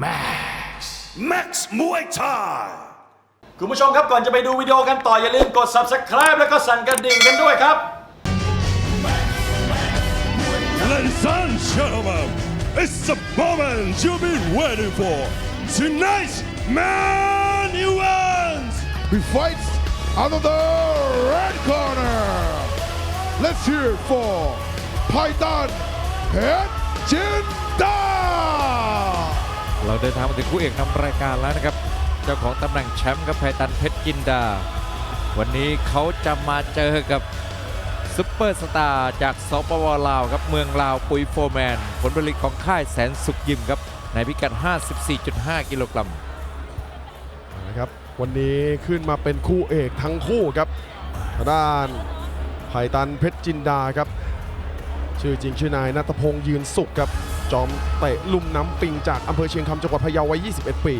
Max Max Muay Thai คุณผู้ชมครับก่อนจะไปดูวิดีโอกันต่ออย่าลืมกด subscribe แล้วก็สั่นกระดิ่งกันด้วยครับ Ladies and gentlemen, it's the moment you've been waiting for. Tonight's man event. He fights out of the red corner. Let's hear it for Python Head Jinda. เราเดินทางมาถึงคู่เอกนำรายการแล้วนะครับ เจ้าของตำแหน่งแชมป์กับไพตันเพชรจินดา วันนี้เขาจะมาเจอกับซุปเปอร์สตาร์จากสปปลาวครับเมืองลาวปุยโฟร์แมน ผลผลิตของค่ายแสนสุขยิมครับ ในพิกัด 54.5 กิโลกรัมนะครับวันนี้ขึ้นมาเป็นคู่เอกทั้งคู่ครับทางด้านไผ่ตันเพชรจินดาครับ ชื่อจริงชื่อนายนัทพงษ์ยืนสุขครับ จอมเตะลุ่มน้ำปิงจากอำเภอเชียงคำจังหวัดพะเยาวัย 21 ปี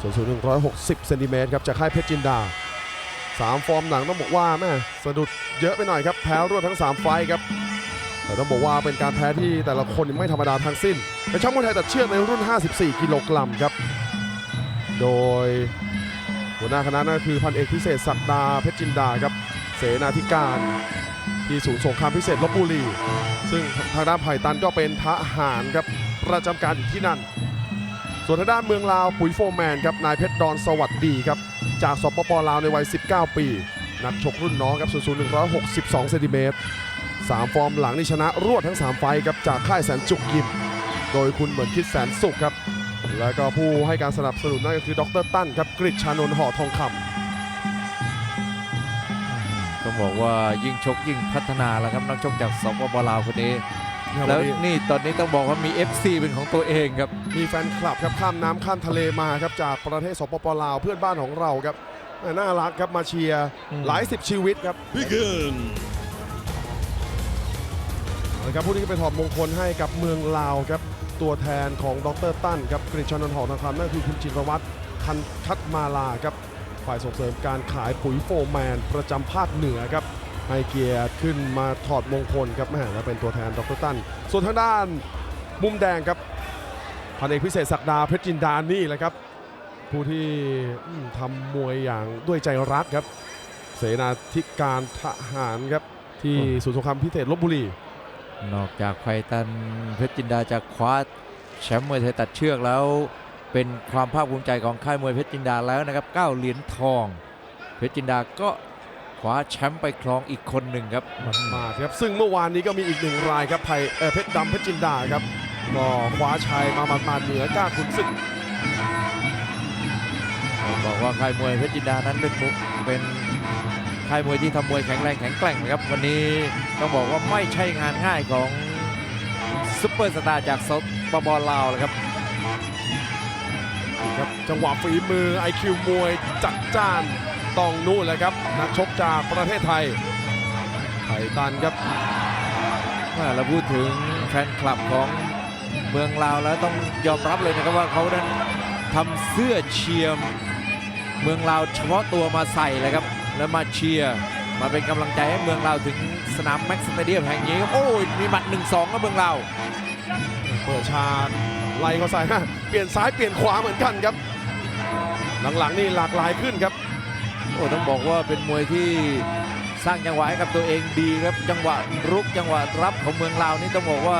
ส่วนสูง160เซนติเมตรครับจากค่ายเพชรจินดา 3 ฟอร์มหลังต้องบอกว่าแม่สะดุดเยอะไปหน่อยครับ แพ้รวดทั้ง 3 ไฟครับ แต่ต้องบอกว่าเป็นการแพ้ที่แต่ละคนไม่ธรรมดาทั้งสิ้น เป็นแชมป์มวยไทยตัดเชือกในรุ่น 54 กิโลกรัมครับ โดยหัวหน้าคณะนั่นคือพันเอกพิเศษศักดาเพชรจินดาครับ เสนาธิการ ที่ศูนย์สงครามพิเศษลบบุรี ซึ่งทางด้านไผ่ตันก็เป็นทหารครับประจำการอยู่ที่นั่น ส่วนทางด้านเมืองลาวปุ๋ยโฟร์แมนครับนายเพชรดอนสวัสดีครับจากสปปลาวในวัย 19 ปี นักชกรุ่นน้องครับสูง162เซนติเมตรสามฟอร์มหลังนี่ชนะรวดทั้ง 3 ไฟครับจากค่ายแสนจุกยิม โดยคุณเหมือนคิดแสนสุขครับ แล้วก็ผู้ให้การสนับสนุนนั่นก็คือดรตั้นครับกริชชานนท์ห่อทองคำ ต้องบอกว่ายิ่งชกยิ่งพัฒนาแล้วครับนักชกจากสปปลาวคนนี้แล้วนี่ตอนนี้ต้องบอกว่ามี FC เป็นของตัวเองครับ มีแฟนคลับครับข้ามน้ำข้ามทะเลมาครับจากประเทศสปปลาวเพื่อนบ้านของเราครับน่ารักครับมาเชียร์อืมหลายสิบชีวิตครับ Begin. เอาละครับผู้ที่ไปถอดมงคลให้กับเมืองลาวครับตัวแทนของดรตั้นครับกริชชานนท์ห่อทองคำนั่นคือคุณจิรวัตรคันคัดมาลาครับ ฝ่ายส่งเสริมการขายปุ๋ยโฟร์แมน ประจำภาคเหนือครับให้เกียรติขึ้นมาถอดมงคลครับแม่และเป็นตัวแทนดรตัน ส่วนทางด้านมุมแดงครับพันเอกพิเศษศักดาเพชรจินดานี่แหละครับ ผู้ที่ทำมวยอย่างด้วยใจรักครับ เสนาธิการทหารครับที่ศูนย์สงครามพิเศษลบบุรี นอกจากไพตันเพชรจินดาจะคว้าแชมป์มวยไทยตัดเชือกแล้ว เป็นความภาคภูมิใจของค่ายมวยเพชรจินดาแล้วนะครับ9เหรียญทอง เพชรจินดาก็คว้าแชมป์ไปครองอีกคนหนึ่งครับมาครับซึ่งเมื่อวานนี้ก็มีอีกหนึ่งรายครับไพเอ่อเพชรดำเพชรจินดาครับก็คว้าชัยมาหมาดๆเหนือกล้าขุนศึกบอกว่าค่ายมวยเพชรจินดานั้นเป็นมุเป็นค่ายมวยที่ทำมวยแข็งแรงแข็งแกร่งนะครับ วันนี้ต้องบอกว่าไม่ใช่งานง่ายของซุปเปอร์สตาร์จากสปปลาวเลยครับ ครับจังหวะฝีมือ IQ มวยจัดจ้านต้องนู่นแหละครับนักชกจากประเทศไทยไทตันครับถ้าเราพูดถึงแฟนคลับของเมืองลาวแล้วต้องยอมรับเลยนะครับว่าเขานั้นทำเสื้อเชียร์เมืองลาวเฉพาะตัวมาใส่เลยครับ แล้วมาเชียร์มาเป็นกำลังใจให้เมืองลาวถึงสนามแม็กซ์สเตเดียมแห่งนี้ครับโอ้ยมีหมัด1-2ก็เมืองลาวเปิดฉาก ไล่เขาใส่ฮะเปลี่ยนซ้ายเปลี่ยนขวาเหมือนกันครับ หลังๆนี่หลากหลายขึ้นครับ โอ้ต้องบอกว่าเป็นมวยที่สร้างจังหวะให้กับตัวเองดีครับจังหวะรุกจังหวะรับของเมืองลาวนี่ต้องบอกว่า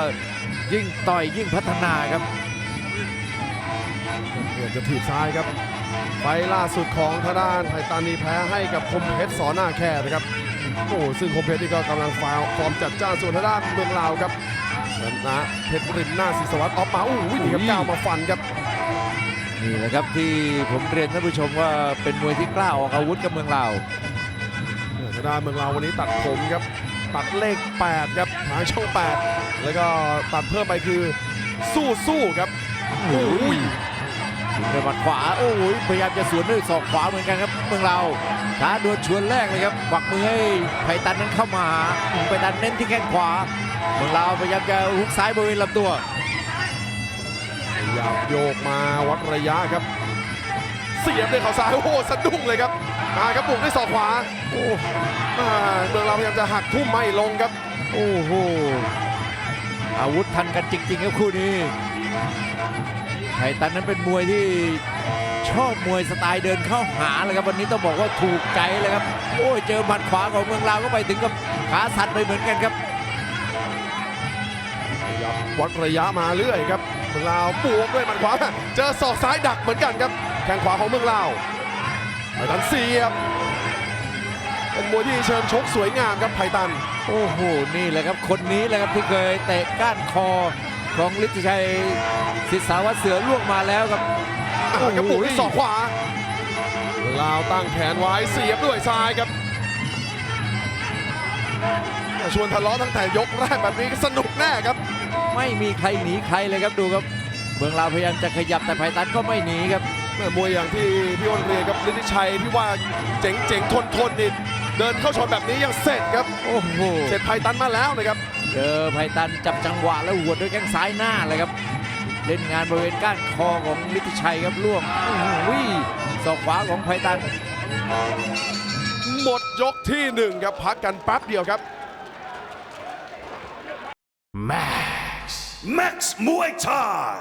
ยิ่งต่อยยิ่งพัฒนาครับเกือบจะถีบซ้ายครับไฟล์ล่าสุดของทางด้านไทยตานีแพ้ให้กับคมเพชรสอหน้าแค่นะครับโอ้ซึ่งคมเพชรนี่ก็กำลังฟาวฟอร์มจัดจ้านส่วนทางด้านเมืองลาวครับช นะเพชรริมหน้าศรีสวัสดิ์ออกมาอู้วิ่งครับก้าวมาฟันครับนี่แหละครับที่ผมเรียนท่านผู้ชมว่าเป็นมวยที่กล้าออกอาวุธกับเมืองลาวทางด้านเมืองลาววันนี้ตัดผมครับ ตัดเลข 8 ครับหางช่อง 8 แล้วก็ตัดเพิ่มไปคือ สู้สู้ครับโอ้ยถึงด้วยหมัดขวาโอ้ยพยายามจะสวนด้วยศอกขวาเหมือนกันครับเมืองลาวท้าดวลชวนแรกเลยครับกวักมือให้ไผ่ตันนั้นเข้ามาหาไผ่ตันเน้นที่แข้งขวา เมืองลาวพยายามจะฮุกซ้ายบริเวณลำตัวพยายามโยกมาวัดระยะครับ เสียบด้วยเข่าซ้ายโอ้โหสะดุ้งเลยครับมาครับบุกด้วยศอกขวาโอ้อ่าเมืองลาวพยายามจะหักทุ่มไม่ลงครับ โอ้โหอาวุธทันกันจริงๆครับคู่นี้ไทตันนั้นเป็นมวยที่ชอบมวยสไตล์เดินเข้าหาเลยครับวันนี้ต้องบอกว่าถูกใจเลยครับ โอ้ยเจอหมัดขวาของเมืองลาวก็ไปถึงกับขาสั่นไปเหมือนกันครับขยับ วัดระยะมาเรื่อยครับเมืองลาวบวกด้วยหมัดขวาเจอศอกซ้ายดักเหมือนกันครับแข้งขวาของเมืองลาวไผ่ตันเสียบเป็นมวยที่เชิงชกสวยงามครับไผ่ตัน โอ้โหนี่แหละครับคนนี้แหละครับที่เคยเตะก้านคอของฤทธิชัยศิษย์สาวัตรเสือล่วงมาแล้วครับอ่ากระปุกที่ศอกขวาเมืองลาวตั้งแขนไว้เสียบด้วยซ้ายครับชวนทะเลาะตั้งแต่ยกแรกแบบนี้ก็สนุกแน่ครับ ไม่มีใครหนีใครเลยครับดูครับเมืองลาวพยายามจะขยับแต่ไผ่ตันก็ไม่หนีครับแม่มวยอย่างที่พี่อ้นเรียนครับฤทธิชัยที่ว่าเจ๋งเจ๋งทนทนนี่เดินเข้าชนแบบนี้ยังเสร็จครับโอ้โหเสร็จไผ่ตันมาแล้วนะครับเจอไผ่ตันจับจังหวะแล้วหัวดด้วยแข้งซ้ายหน้าเลยครับ เล่นงานบริเวณก้านคอของฤทธิชัยครับล่วงอุ้ยศอกขวาของไผ่ตัน หมดยกที่หนึ่งครับพักกันแป๊บเดียวครับ Max. Max Muay Thai.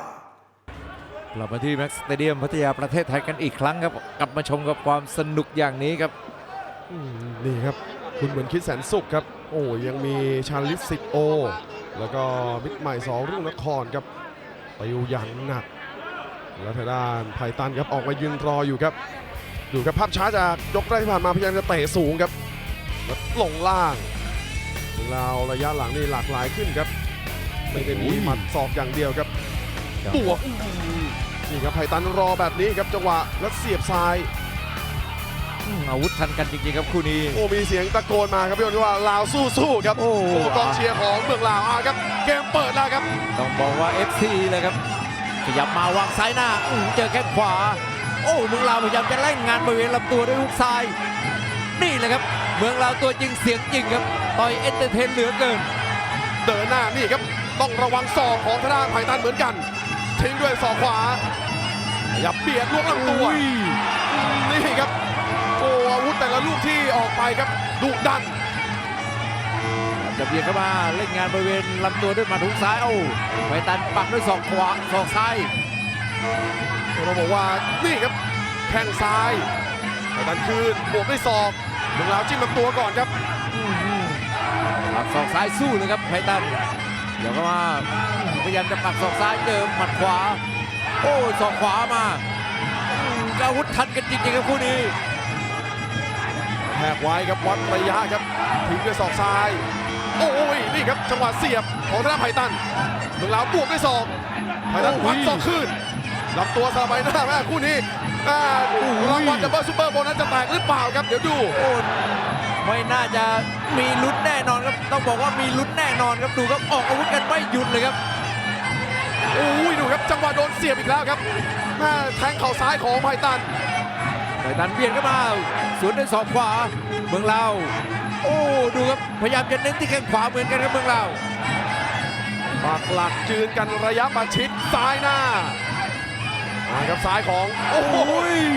กลับมาที่แม็กซ์สเตเดียมพัทยาประเทศไทยกันอีกครั้งครับ กลับมาชมกับความสนุกอย่างนี้ครับ อืมนี่ครับ คุณเหมือนคิดแสนสุขครับ โอ้ยังมีชาลิฟสิกโอ แล้วก็มิตรใหม่สอรุ่งนครครับติวอย่างหนัก แล้วทางด้านไผ่ตันครับออกมายืนรออยู่ครับ ดูครับภาพช้าจากยกแรกที่ผ่านมาพยายามจะเตะสูงครับแล้วลงล่างเราวระยะหลังนี่หลากหลายขึ้นครับ ไม่ได้มีหมัดศอกอย่างเดียวครับครับบวกนี่ครับไผ่ตันรอแบบนี้ครับจังหวะแล้วเสียบซ้ายอืมอาวุธทันกันจริงๆครับคู่นี้ โอ้มีเสียงตะโกนมาครับพี่อ้นว่าลาวสู้ๆครับโอ้กองเชียร์ของเมืองลาวอะครับเกมเปิดแล้วครับ ต้องบอกว่า FC เลยครับ ขยับมาวางซ้ายหน้าอื้อเจอแข้งขวา โอ้เมืองลาวพยายามจะเล่นงานบริเวณลำตัวด้วยลูกซ้าย นี่แหละครับ เมืองลาวตัวจริงเสียงจริงครับ ต่อยเอนเตอร์เทนเหลือเกิน เดินหน้านี่ครับ ต้องระวังศอกของทางด้านไผ่ตันเหมือนกัน ทิ้งด้วยศอกขวาขยับเบียดล่วงลำตัวนี่ครับโอ้อาวุธแต่ละลูกที่ออกไปครับดุดันจะเบียดเข้ามาเล่นงานบริเวณลำตัวด้วยหมัดหุกซ้ายเอ้าไผ่ตันปักด้วยศอกขวาศอกซ้ายเราบอกว่านี่ครับแข้งซ้ายไผ่ตันคืนบวกด้วยศอกเมืองลาวจิ้มลำตัวก่อนครับปักศอกซ้ายสู้เลยครับไผ่ตันเดี๋ยวก็มาพยายามจะปักศอกซ้ายเจอหมัดขวา โอ้ศอกขวามาอืมอาวุธทันกันจริงๆครับคู่นี้แทกไว้ครับวัดระยะครับทิ้งด้วยศอกซ้าย โอ้ยนี่ครับจังหวะเสียบของธนาไผ่ตันเมืองลาวบวกด้วยศอกไผ่ตันโอ้ยควักศอกขึ้นลำตัวสบายหน้าแม่คู่นี้อ่ารางวัลดับเบิลซูเปอร์โบนัสจะแตกหรือเปล่าครับเดี๋ยวดูโอ้ ไม่น่าจะมีลุ้นแน่นอนครับ ต้องบอกว่ามีลุ้นแน่นอนครับดูครับออกอาวุธกันไม่หยุดเลยครับโอ้ยดูครับจังหวะโดนเสียบอีกแล้วครับแม่แทงเข่าซ้ายของไผ่ตันไผ่ตันเบียดเข้ามาสวนด้วยศอกขวาเมืองลาวโอ้ดูครับพยายามจะเน้นที่แข้งขวาเหมือนกันครับเมืองลาวปักหลักจืนกันระยะประชิดซ้ายหน้ามาครับซ้ายของโอ้โห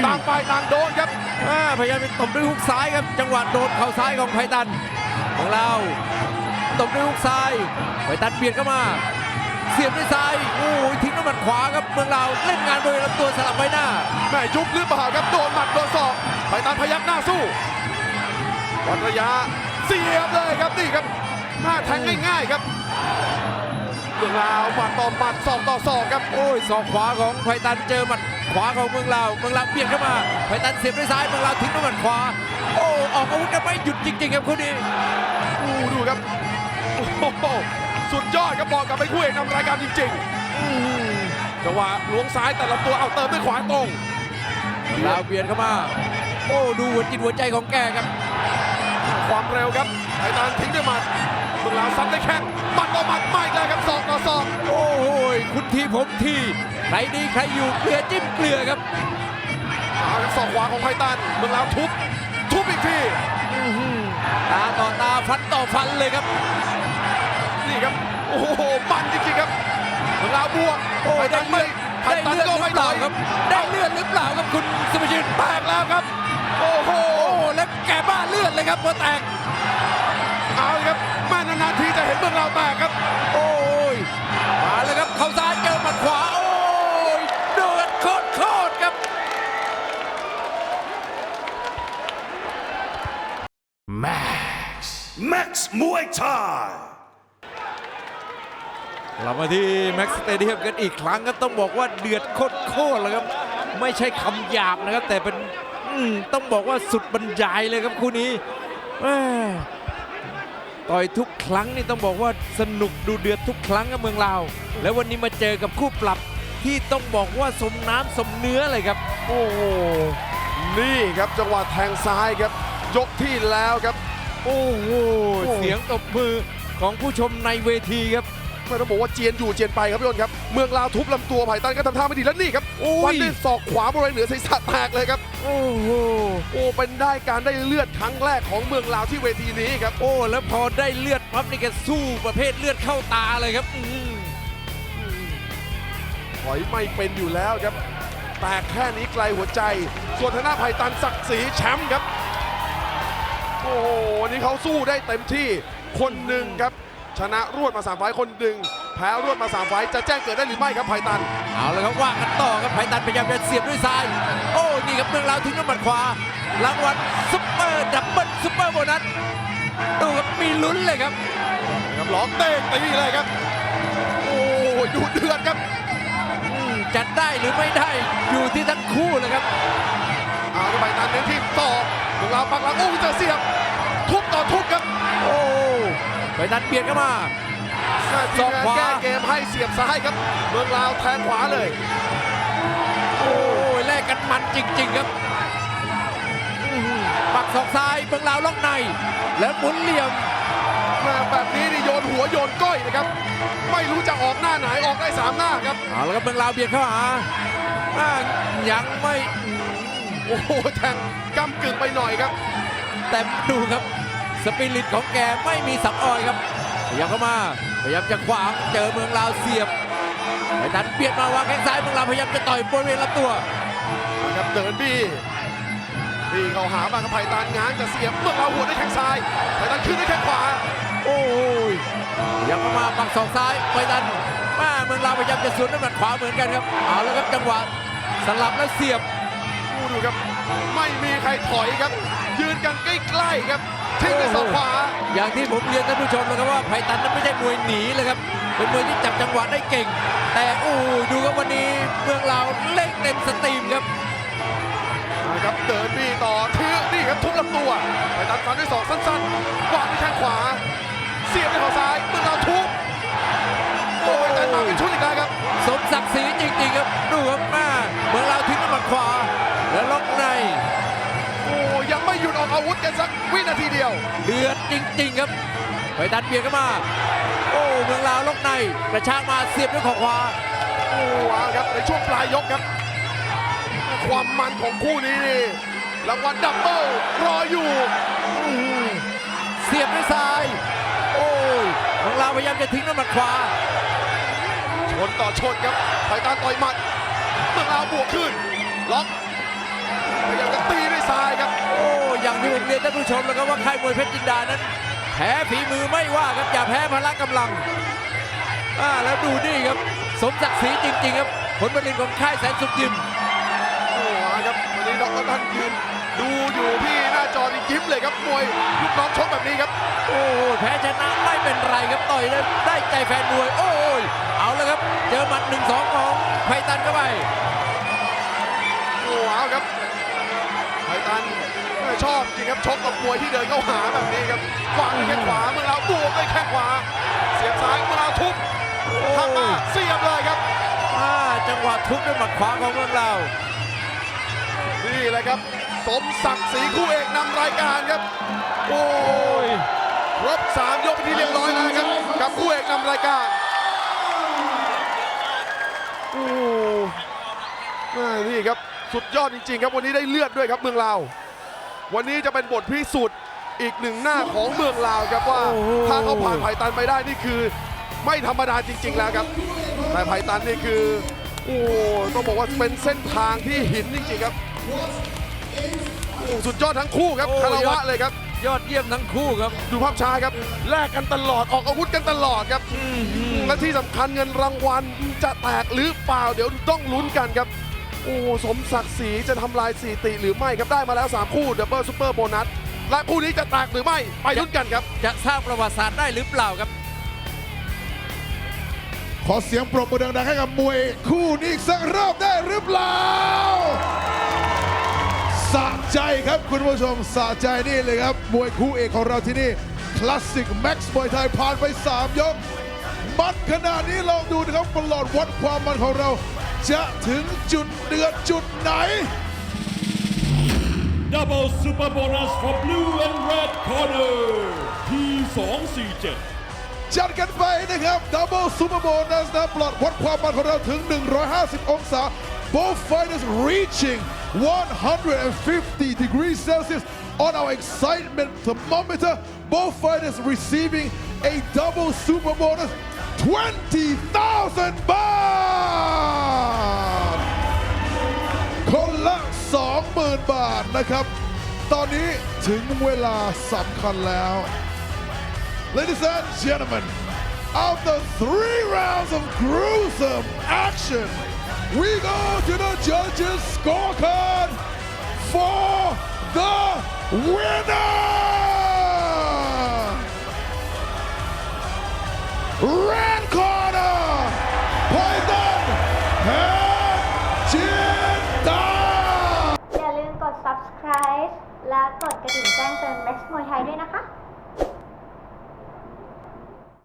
ต่างไปต่างโดนครับ อ่าพยายามจะตบด้วยฮุกซ้ายครับ จังหวะโดนเข่าซ้ายของไผ่ตันของเราตบด้วยฮุกซ้ายไผ่ตันเบียดเข้ามาเสียบด้วยซ้ายโอ้ยทิ้งน้ำมันขวาครับเมืองเราวเล่นงานบริเวณลำตัวสลับใบหน้าแม่ยุบหรือเปล่าครับโดนหมัดโดนศอกไผ่ตันพยักหน้าสู้วัดระยะเสียบเลยครับนี่ครับหน้าแทงง่ายๆครับเรื่องราวหมัดต่อหมัดศอกต่อศอกครับโอ้ยศอกขวาของไผ่ตันเจอหมัด ขวาของเมืองเราวเมืองเราวเบียดเข้ามาไผ่ตันเสียบด้วยซ้ายเมืองเราวทิ้งด้วยหมัดขวา โอ้ออกอาวุธกันไม่หยุดจริง ๆ ครับคู่นี้ดูดูครับโอ้โหสุดยอดครับบอกกับเป็นคู่เอกนำรายการจริงๆจังหวะล้วงซ้ายแต่ละตัวเอาเติมด้วยขวาตรงลาวเบียดเข้ามา โอ้ดูหัวจิตหัวใจของแกครับ ความเร็วครับไผ่ตันทิ้งด้วยหมัดเมืองลาวซัดได้แข้งมัดต่อมัดไม่เลยครับศอกต่อศอกโอ้ยคุณทีผมทีใครดีใครอยู่เกลือจิ้มเกลือครับเอาครับศอกขวาของไผ่ตันเมืองลาวทุบทุบอีกทีตาต่อตาฟันต่อฟันเลยครับ นี่ครับโอ้โหมันจริงๆครับเมืองลาวบวกโอ้ไผ่ได้ไม่เลือดได้ตันเลือดก็หไม่รือเปถล่าอครับได้เลือดหรือเปล่าครับคุณสมชินแตกแล้วครับโอ้โหแล้วแกบ้าเลือดเลยครับพอแตกเอาเลยครับ Muay Thai เรามาที่แม็กซ์สเตเดียมกันอีกครั้งก็ต้องบอกว่าเดือดโคตรๆเลยครับ ไม่ใช่คำหยาบนะครับ แต่เป็นอืมต้องบอกว่าสุดบรรยายเลยครับคู่นี้แม่ต่อยทุกครั้งนี่ต้องบอกว่าสนุกดูเดือดทุกครั้งกับเมืองลาว แล้ววันนี้มาเจอกับคู่ปรับที่ต้องบอกว่าสมน้ำสมเนื้อเลยครับ โอ้โหนี่ครับจังหวะแทงซ้ายครับ ยกที่แล้วครับ โอ้โหเสียงตบมือของผู้ชมในเวทีครับ ไม่ต้องบอกว่าเจียนอยู่เจียนไปครับพี่อ้นครับ เมืองลาวทุบลำตัวไผ่ตันก็ทำท่าไม่ดีแล้วนี่ครับโอ้ยฟันด้วยศอกขวาบริเวณเหนือศีรษะแตกเลยครับ โอ้โหโอ้เป็นได้การได้เลือดครั้งแรกของเมืองลาวที่เวทีนี้ครับ โอ้แล้วพอได้เลือดปั๊บนี่แกสู้ประเภทเลือดเข้าตาเลยครับอื้อหือถอยไม่เป็นอยู่แล้วครับ แต่แค่นี้ไกลหัวใจ ส่วนธนาไผ่ตันศักดิ์ศรีแชมป์ครับ โอ้โหวันนี้เขาสู้ได้เต็มที่คนหนึ่งครับ ชนะรวดมาสามไฟล์คนหนึ่งแพ้รวดมาสามไฟล์จะแจ้งเกิดได้หรือไม่ครับไผ่ตัน เอาละครับว่ากันต่อครับไผ่ตันพยายามจะเสียบด้วยซ้าย โอ้นี่ครับเมืองลาวทิ้งด้วยหมัดขวารางวัลซุปเปอร์ดับเบิลซุปเปอร์โบนัสดูครับมีลุ้นเลยครับครับล็อกเต้งตีเลยครับ โอ้ยดูเดือดครับอืมจะได้หรือไม่ได้อยู่ที่ทั้งคู่เลยครับเอาไปตันเน้นที่ต่อ เมืองลาวปักหลังโอ้ยเจอเสียบทุบต่อทุบครับ โอ้ไผ่ตันเบียดเข้ามาทีมงานศอกขวาแก้เกมให้เสียบซ้ายครับเมืองลาวแทงขวาเลย โอ้ยแลกกันมันจริง ๆ ครับอื้อหือปักศอกซ้ายเมืองลาวล็อกใน แล้วหมุนเหลี่ยมมาแบบนี้นี่โยนหัวโยนก้อยนะครับ ไม่รู้จะออกหน้าไหนออกได้สามหน้าครับเอาละครับเมืองลาวเบียดเข้าหาอ่ายังไม่อืม โอ้โหแทงกำกึ่งไปหน่อยครับ แต่ดูครับ สปิริตของแกไม่มีสับออยครับพยายามเข้ามาพยายามจะขวางเจอเมืองลาวเสียบไอ้ดันเบียดมาวางแข้งซ้ายเมืองลาวพยายามจะต่อยบริเวณลำตัวนะครับเดินบี้บี้เขาหาบ้างครับไผ่ตานง้างจะเสียบเมื่อเราหัวด้วยแข้งซ้ายไผ่ตานขึ้นด้วยแข้งขวา โอ้ยพยายามเข้ามาปักศอกซ้ายไปดันมาเมืองลาวพยายามจะสวนด้วยหมัดขวาเหมือนกันครับเอาแล้วครับจังหวะสลับแล้วเสียบ ดูดูครับ ไม่มีใครถอยครับ ยืนกันใกล้ๆครับทิ้งด้วยศอกขวา อย่างที่ผมเรียนท่านผู้ชมเลยครับว่าไผ่ตันนั้นไม่ใช่มวยหนีเลยครับ เป็นมวยที่จับจังหวะได้เก่ง แต่โอ้ยดูครับวันนี้เมืองลาวเล่งเต็มสตรีมครับนะครับเดินบี้ต่อทือนี่ครับทุบลำตัวไผ่ตานฟันด้วยศอกสั้นๆวางด้วยแข้งขวา เสียบด้วยเขาซ้ายเมื่อเราทุบโอ้ยแต่มาเป็นชุดอีกแล้วครับ สมศักดิ์ศรีจริงๆครับดูครับแม่เมืองลาวทิ้ง ออกอาวุธกันสักวินาทีเดียว เดือดจริง ๆ ครับไผ่ตันเบียดเข้ามา โอ้เมืองลาวล็อกในกระชากมาเสียบด้วยเขอขวาโอ้ว้าวครับในช่วงปลายยกครับ ความมันของคู่นี้นี่รางวัลดับเบิลรออยู่เสียบด้วยซ้าย โอ้ยเมืองลาวพยายามจะทิ้งด้วยหมัดขวาชนต่อชนครับไผ่ตานต่อยหมัดเมืองลาวบวกขึ้นล็อก เรียนท่านผู้ชมแล้วครับว่าค่ายมวยเพชรจินดานั้น แพ้ฝีมือไม่ว่าครับอย่าแพ้พละกำลังอ่าแล้วดูนี่ครับ สมศักดิ์ศรีจริง ๆ ครับ ผลผลิตของค่ายแสนสุขยิมโอ้ว้าวครับวันนี้ดรท่านยืนดูอยู่ที่หน้าจอนี่ยิ้มเลยครับมวยลูกน้องชกแบบนี้ครับ โอ้แพ้ชนะไม่เป็นไรครับต่อยแล้วได้ใจแฟนมวย โอ้ยเอาแล้วครับ เจอหมัดหนึ่งสองของไพตันเข้าไปโอ้ว้าวครับไผ่ตัน ชอบจริงครับชกกับมวยที่เดินเข้าหาแบบนี้ครับวางด้วยแข้งขวาเมื่อเราบวกด้วยแข้งขวา เสียบซ้ายเมื่อเราทุบทำมาเสียบเลยครับอ่าจังหวะทุบด้วยหมัดขวาของเมืองลาวนี่แหละครับ สมศักดิ์ศรีคู่เอกนำรายการครับ โอ้ยครบสามยกเป็นที่เรียบร้อยแล้วครับกับคู่เอกนำรายการโอ้แม่นี่ครับสุดยอดจริงๆครับวันนี้ได้เลือดด้วยครับเมืองลาว วันนี้จะเป็นบทพิสูจน์อีกหนึ่งหน้าของเมืองลาวครับว่าโอ้โหถ้าเขาผ่านไผ่ตันไปได้นี่คือ ไม่ธรรมดาจริง ๆ แล้วครับ แต่ไผ่ตันนี่คือโอ้ต้องบอกว่าเป็นเส้นทางที่หินจริงๆครับโอ้สุดยอดทั้งคู่ครับโอ้คารยอวะดเลยครับ ยอดเยี่ยมทั้งคู่ครับ ดูภาพช้าครับแลกกันตลอดออกอาวุธกันตลอดครับและที่สำคัญเงินรางวัลจะแตกหรือเปล่าเดี๋ยวต้องลุ้นกันครับ โอ้สมศักดิ์ศรีจะทำลายสถิติหรือไม่ครับได้มาแล้ว 3 คู่ดับเบิลซูเปอร์โบนัสและคู่นี้จะแตกหรือไม่ไปลุ้นกันครับ จะสร้างประวัติศาสตร์ได้หรือเปล่าครับ ขอเสียงปรบมือดังๆให้กับมวยคู่นี้อีกสักรอบได้หรือเปล่าสะใจครับคุณผู้ชมสะใจนี่เลยครับ มวยคู่เอกของเราที่นี่คลาสสิกแม็กซ์มวยไทยผ่านไป 3 ยก มันขนาดนี้ลองดูนะครับประหลอดวัดความมันของเรา จะถึงจุดเดือดจุดไหน Double super bonus for blue and red corner P247 จัดกันไปนะครับดับเบิลซูเปอร์โบนัสนะปลอดวัดความมันของเราถึง 150 องศา both fighters reaching 150 degrees Celsius on our excitement thermometer both fighters receiving a double super bonus 20,000บ บาทนะครับ ตอนนี้ถึงเวลาสำคัญแล้ว Ladies and gentlemen, after three rounds of gruesome action, we go to the judges' scorecard for the winner! Subscribe และกดกระดิ่งแจ้งเตือน Max มวยไทยด้วยนะคะ